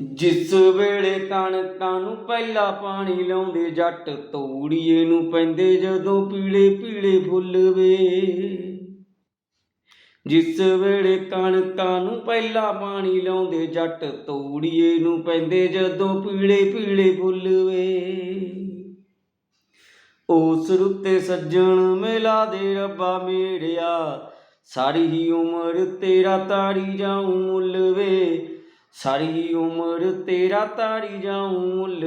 ਜਿਸ ਵੇਲੇ ਕਣਕਾਂ ਨੂੰ ਪਹਿਲਾ ਪਾਣੀ ਲਾਉਂਦੇ, ਜੱਟ ਤੂੜੀਏ ਨੂੰ ਪੈਂਦੇ ਜਦੋਂ ਪੀਲੇ ਪੀਲੇ ਫੁੱਲ ਵੇ। ਜਿਸ ਵੇਲੇ ਕਣਕਾਂ ਨੂੰ ਪਹਿਲਾ ਪਾਣੀ ਲਾਉਂਦੇ, ਜੱਟ ਤੂੜੀਏ ਨੂੰ ਪੈਂਦੇ ਜਦੋਂ ਪੀਲੇ ਪੀਲੇ ਫੁੱਲ ਵੇ। ਉਸ ਰੁੱਤੇ ਸੱਜਣ ਮਿਲਾ ਦੇ ਰੱਬਾ ਮੇਰਿਆ ਸਾਰੀ ਹੀ ਉਮਰ ਤੇਰਾ ਤਾੜੀ ਜਾਉ ਮੁੱਲ ਵੇ। ਸਾਰੀ ਉਮਰ ਤੇਰਾ ਤਾਰੀ ਜਾਉ ਮੁੱਲ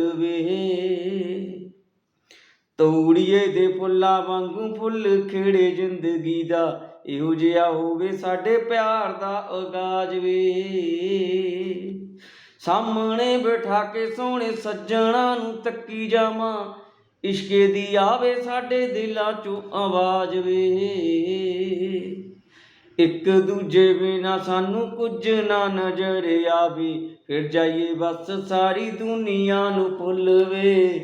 ਤੌੜੀਏ ਦੇ ਫੁੱਲਾਂ ਵਾਂਗੂ ਫੁੱਲ ਖਿੜੇ ਜ਼ਿੰਦਗੀ ਦਾ, ਇਹੋ ਜਿਹਾ ਹੋਵੇ ਸਾਡੇ ਪਿਆਰ ਦਾ ਆਗਾਜ਼ ਵੇ। ਸਾਹਮਣੇ ਬਿਠਾ ਕੇ ਸੋਹਣੇ ਸੱਜਣਾ ਨੂੰ ਤੱਕੀ ਜਾਵਾਂ, ਇਸ਼ਕੇ ਦੀ ਆਵੇ ਸਾਡੇ ਦਿਲਾਂ ਚੋਂ ਆਵਾਜ਼ ਵੇ। ਇੱਕ ਦੂਜੇ ਬਿਨਾ ਸਾਨੂੰ ਕੁਝ ਨਾ ਨਜ਼ਰ ਆਵੇ। ਫਿਰ ਜਾਈਏ ਬਸ ਸਾਰੀ ਦੁਨੀਆ ਨੂੰ ਭੁੱਲਵੇ।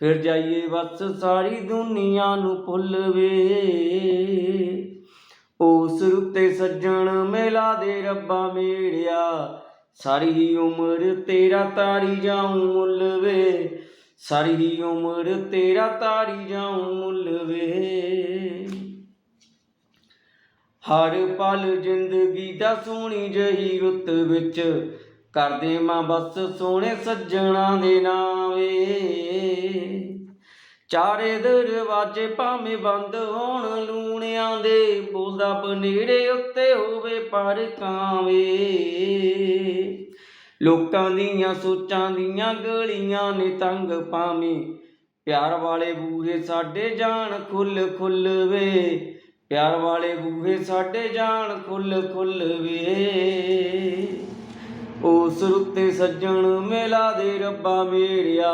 ਫਿਰ ਜਾਈਏ ਬਸ ਸਾਰੀ ਦੁਨੀਆ ਨੂੰ ਭੁੱਲ ਵੇ ਉਸ ਰੁੱਤੇ ਸੱਜਣ ਮੇਲਾ ਦੇ ਰੱਬਾ ਮੇੜਿਆ। ਸਾਰੀ ਉਮਰ ਤੇਰਾ ਤਾਰੀ ਜਾਉ ਮੁੱਲ ਵੇ ਸਾਰੀ ਉਮਰ ਤੇਰਾ ਤਾਰੀ ਜਾਉ ਮੁੱਲ ਵੇ ਹਰ ਪਲ ਜ਼ਿੰਦਗੀ ਦਾ ਸੋਹਣੀ ਜਹੀ ਰੁੱਤ ਵਿੱਚ ਕਰਦੇ ਮਾਂ ਬਸ ਸੋਹਣੇ ਸੱਜਣਾ ਦੇ ਨਾਵੇ। ਚਾਰੇ ਦਰਵਾਜ਼ੇ ਭਾਵੇਂ ਬੰਦ ਹੋਣ, ਲੂਣਿਆਂ ਦੇ ਬੋਲਦਾ ਬਨੇੜੇ ਉੱਤੇ ਹੋਵੇ ਪਰ ਕਾਵੇ। ਲੋਕਾਂ ਦੀਆਂ ਸੋਚਾਂ ਦੀਆਂ ਗਲੀਆਂ ਨੇ ਤੰਗ ਪਾਵੇਂ ਪਿਆਰ ਵਾਲੇ ਬੂਹੇ ਸਾਡੇ ਜਾਣ ਖੁੱਲ ਖੁੱਲ ਵੇ। ਪਿਆਰ ਵਾਲੇ ਬੂਹੇ ਸਾਡੇ ਜਾਣ ਖੁੱਲ ਖੁੱਲ ਵੇ। ਉਸ ਰੁੱਤੇ ਸੱਜਣ ਮੇਲਾ ਦੇ ਰੱਬਾ ਮੇਰਿਆ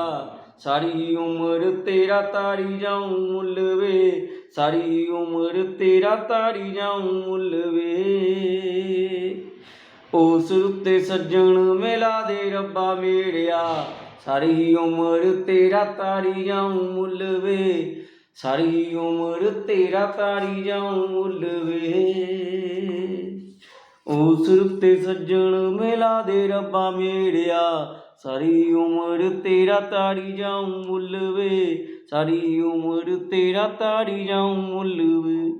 ਸਾਰੀ ਉਮਰ ਤੇਰਾ ਤਾਰੀ ਜਾਉ ਮੁੱਲ ਵੇ। ਸਾਰੀ ਉਮਰ ਤੇਰਾ ਤਾਰੀ ਜਾਉ ਮੁੱਲ ਵੇ। ਉਸ ਰੁੱਤੇ ਸੱਜਣ ਮੇਲਾ ਦੇ ਰੱਬਾ ਮੇਰਿਆ ਸਾਰੀ ਉਮਰ ਤੇਰਾ ਤਾਰੀ ਜਾਉ ਮੁੱਲ ਵੇ। ਸਾਰੀ ਉਮਰ ਤੇਰਾ ਤਾਰੀ ਜਾਉ ਮੁੱਲ ਵੇ। ਉਸ ਰੁੱਤੇ ਸੱਜਣ ਮਿਲਾ ਦੇ ਰੱਬਾ ਮੇਰਿਆ ਸਾਰੀ ਉਮਰ ਤੇਰਾ ਤਾਰੀ ਜਾਉ ਮੁੱਲ ਵੇ। ਸਾਰੀ ਉਮਰ ਤੇਰਾ ਤਾਰੀ ਜਾਉ ਮੁੱਲ ਵੇ।